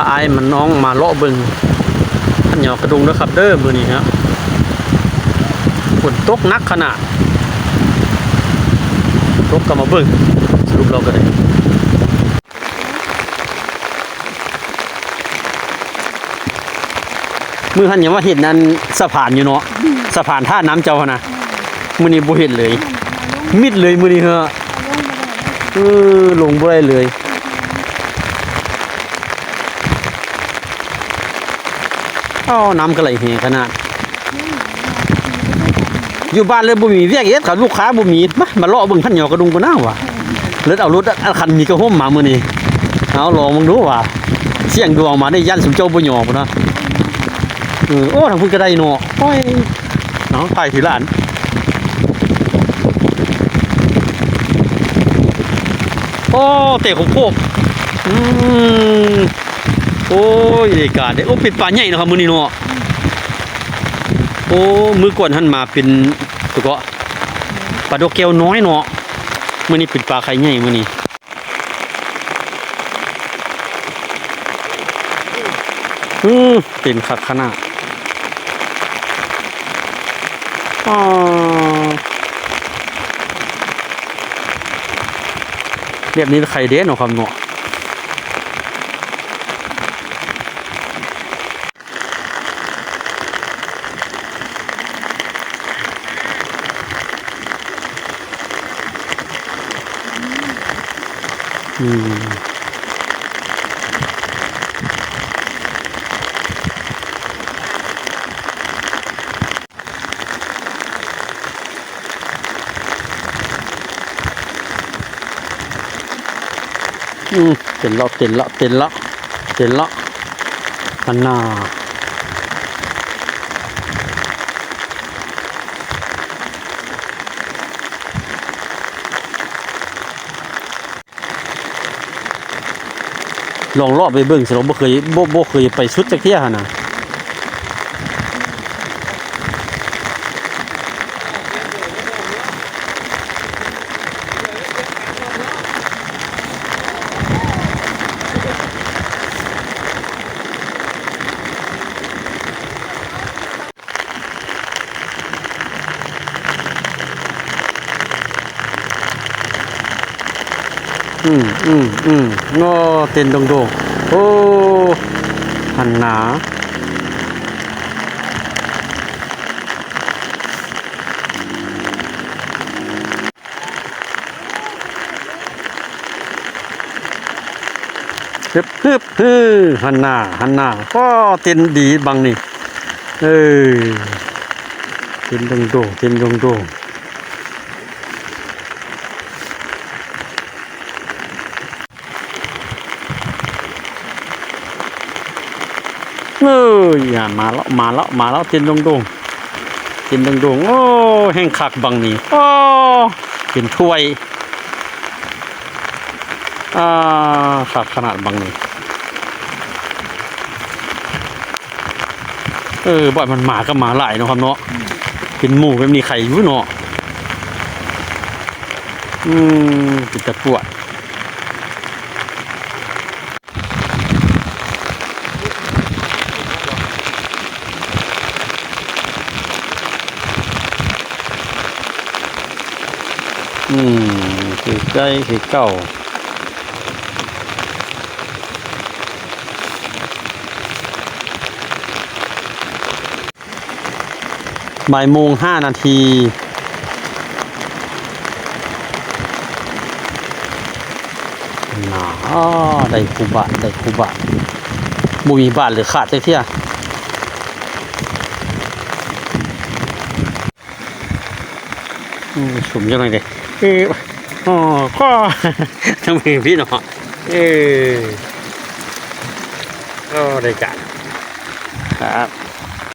าไอายมันน้องมาเลาะบิงอันเหยอกระดุงเด้อครับเด้อมื้อนี้ครับฝนตกนักขนาดตกก็มาบิ่งสรุปเราก็ได้มือหันย่าว่าเห็นนั้นสะพานอยู่เนาะสะพานท่าน้ำเจ้าพนะมือนี้บ่เห็นเลย มิดเลยมือนี้เหรอเออลงบ่ได้เลย อ้าวน้ำก็ไหลแหงขนาด อยู่บ้านเลยบ่มีเวียกเอ็ดเขาลูกค้าบ่มีมามาเลาะเบิ่งขันเหยอกระดุงก็น่าว่ะเลยเอารถอันคันมีกระห่มมามื้อนี้เอาลองมึงดูว่าเสียงดวงมาได้ยันสมเจ้าบ่หยอกพุ่นนะเออโอ้ทางพุ่นก็ได้เนาะโอ้ยเนาะไปที่ร้านโอ้เตะของพวกอืม โอ้ยเดกาดเด้โอ้เป็นปลาใหญ่เนะครับมือนี้เนาะโอ้มือก่อนหันมาเป็นตัวก็ปลาดอกแก้วน้อยเนาะมือนี้เป็นปลาไข่ใหญ่มือนี้อือเป็นคักขนาดอ๋อเรียบนี้ไข่เด้เนาะครับเนา อืมอืมเต็นละเต็นละเต็นละเต็นละอันนา ลองรอบไปเบิ่งสิเราบ่เคยบ่บ่เคยไปชุดจักเที่ยหั่นน่ะ อืมอืมอืมงอเต็นดงๆโอ้หันหนาฮึบฮึบฮึหันหน้าหันหน้าก็เต็นดีบังนี่เออเต็นดงโดเต็นดงโด เอ้ยอย่ามาแล้วมาแล้วมาแล้วเต็นดงโดเต็นดงโดโอ้แห้งคักบังนี่โอ้เป็นถ้วยอ่าคักขนาดบังนี่เออบ่อยมันหมาก็หมาหลายเนาะครับเนาะเป็นหมูเป็นมีไข่อยู่เนาะอืมเป็นตะปวด อืมคือใกล้คือเก่าบ่ายโมงห้านาทีหนาอ้อได้คูบาทได้คูบาทบุมีบาทหรือขาดเที่ยอืมสุ่มยังไงเด็ คืออ๋อก็ทั้งมือพี่เนาะเออโอ้ได้กันครับ